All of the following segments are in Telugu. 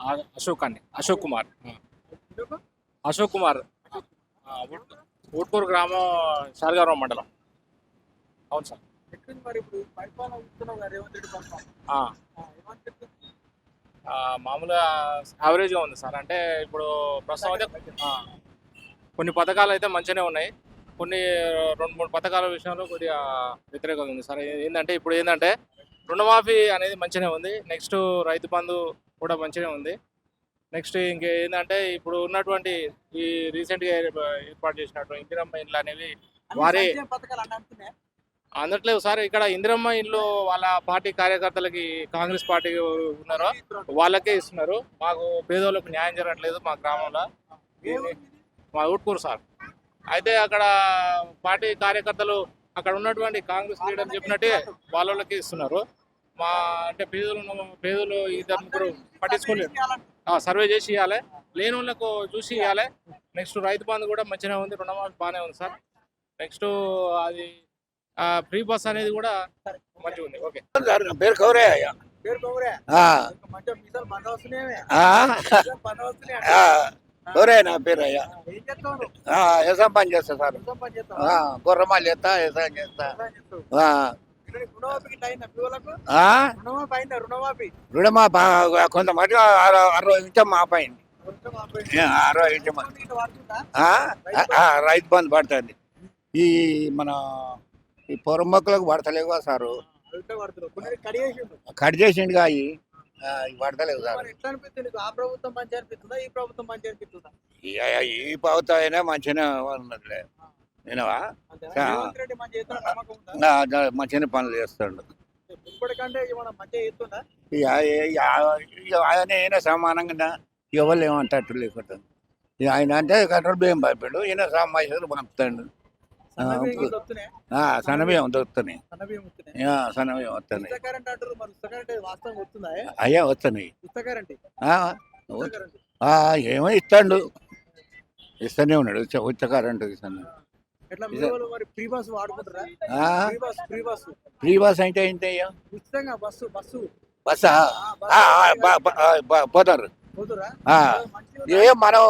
అశోక్ అండి అశోక్ కుమార్? అశోక్ కుమార్ ఊట్కూరు గ్రామం శారగారావు మండలం. అవును సార్. మామూలుగా యావరేజ్గా ఉంది సార్. అంటే ఇప్పుడు ప్రస్తుతం అయితే కొన్ని పథకాలు అయితే మంచిగానే ఉన్నాయి. కొన్ని రెండు మూడు పథకాల విషయంలో కొద్దిగా వ్యతిరేకంగా ఉంది సార్. ఏంటంటే ఇప్పుడు ఏంటంటే రుణమాఫీ అనేది మంచిగానే ఉంది. నెక్స్ట్ రైతు బంధు కూడా మంచిగానే ఉంది. నెక్స్ట్ ఇంకేంటంటే ఇప్పుడు ఉన్నటువంటి ఈ రీసెంట్గా ఏర్పాటు చేసినట్టు ఇందిరమ్మ ఇండ్లు అనేవి వారి-? అందట్లేవు సార్. ఇక్కడ ఇందిరమ్మ ఇండ్లు వాళ్ళ పార్టీ కార్యకర్తలకి కాంగ్రెస్ పార్టీ ఉన్నారో వాళ్ళకే ఇస్తున్నారు. మాకు పేదోళ్ళకు న్యాయం జరగట్లేదు మా గ్రామంలో? మా ఊట్కూరు సార్. అయితే అక్కడ పార్టీ కార్యకర్తలు అక్కడ ఉన్నటువంటి కాంగ్రెస్ లీడర్ చెప్పినట్టే వాళ్ళకి ఇస్తున్నారు. మా అంటే పేదలు పేదలు ఇద్దరు ముగ్గురు పట్టించుకోలేదు. ఆ, సర్వే చేసి ఇవ్వాలి. లేని వాళ్ళకు చూసి ఇవ్వాలి. నెక్స్ట్ రైతు బంధు కూడా మంచిగా ఉంది రుణమాఫీ బాగానే ఉంది సార్. నెక్స్ట్ అది ఫ్రీ బస్ అనేది కూడా మంచిగా ఉంది. ఓకే పేరు కౌరే అయ్యా. కౌరే నా పేరు అయ్యా. వ్యవసాయం పని చేస్తా సార్. గుర్రమాలు చేస్తా వ్యవసాయం చేస్తా. వ్యవసాయం చేస్తావు. ఆ, ఇక్కడ రుణమాఫీకి ఇట్లా అయిందా మీ వాళ్ళకు? ఆ, రుణమాఫీ అయిందా? రుణమాఫీ? రుణమా బా- కొంతమంది అర- అరవై ఇంచం మాపైంది అరవై ఇంచం రైతు బంధు? పడుతుంది. ఈ మన ఈ పొరమొక్కలకు పడతలేవు సారు. కట్ అవి ఇవి పడతలేవు సార్. ఈ ప్రభుత్వం అయినా మంచిగా ఉన్నదిలే. నేనవా మంచిగానే పనులు చేస్తాడు. ఆయన అయినా సమానంగా ఎవరు లేకుండా ఆయన అంటే కంట్రోల్ బియ్యం పంపాడు ఈయన సామాజిక పంపుతాడు. సన్నబియ్యం సన్నబియ్యం దొరుకుతున్నాయి? సన్నబియ్యం వస్తున్నాయి? అయ్యా వస్తున్నాయి. ఏమో ఇస్తాడు. ఇస్తూనే ఉన్నాడు ఉచ్చ ఉచ్చ కరెంటు ఇస్తాను free bus bus bus. Bus అంటే ఏంటి బస్సు పోతారు. ఏ మనం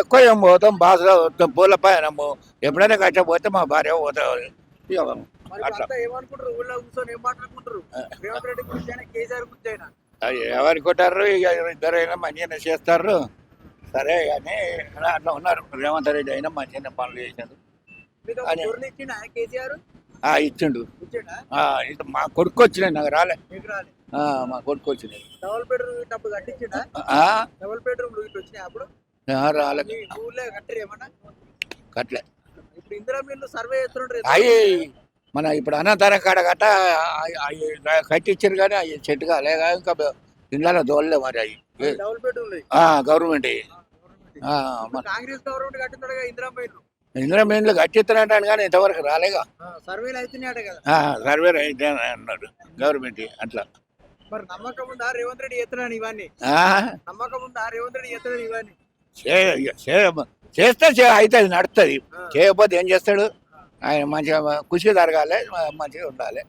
ఎక్కువ ఏం పోతాం? బాగా పూల పైన ఎప్పుడైనా కట్ట పోతే మా భార్య పోతాం ఎవరికి కొట్టారు? ఇద్దరైనా మంచిగానే చేస్తారు. సరే కానీ అట్లా ఉన్నారు. రేవంత్ రెడ్డి అయినా మంచిగానే పనులు చేశారు ఇచ్చిండు? మా కొడుకు వచ్చినాయి నాకు రాలే. మా కొడుకు వచ్చినాయి డబుల్ బెడ్రూమ్ రాలే. చేస్తుంటారు అవి మన ఇప్పుడు అనంతరం కాడ గట్ట అవి కట్టించారు కానీ అవి చెట్టు కాలే. ఇంకా ఇళ్ళలో దోలలే మరి అవి గవర్నమెంట్ కాంగ్రెస్ గవర్నమెంట్ కట్టింటాడు ఇందిరా మిల్లు ఇందులో మేము కట్టిస్తానంటాను కానీ ఇంతవరకు రాలేగా. సర్వేలు అవుతున్నాయట కదా. సర్వే అయితే అన్నాడు గవర్నమెంట్ అట్లా. మరి నమ్మకం ఉందా రేవంత్ రెడ్డి చేస్తున్నాను ఇవన్నీ? నమ్మకం ఉందా రేవంత్ రెడ్డి చేస్తున్నాను ఇవన్నీ? చేస్తే అవుతుంది నడుస్తుంది. చేయకపోతే ఏం చేస్తాడు? ఆయన మంచిగా ఖుషి జరగాలి మంచిగా ఉండాలి.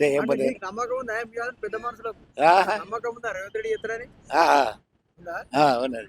చేయకపోతే మీకు నమ్మకం ఉందా? పెద్ద మనుషులకు నమ్మకం ఉందా రేవంత్ రెడ్డి ఆ, ఉన్నది.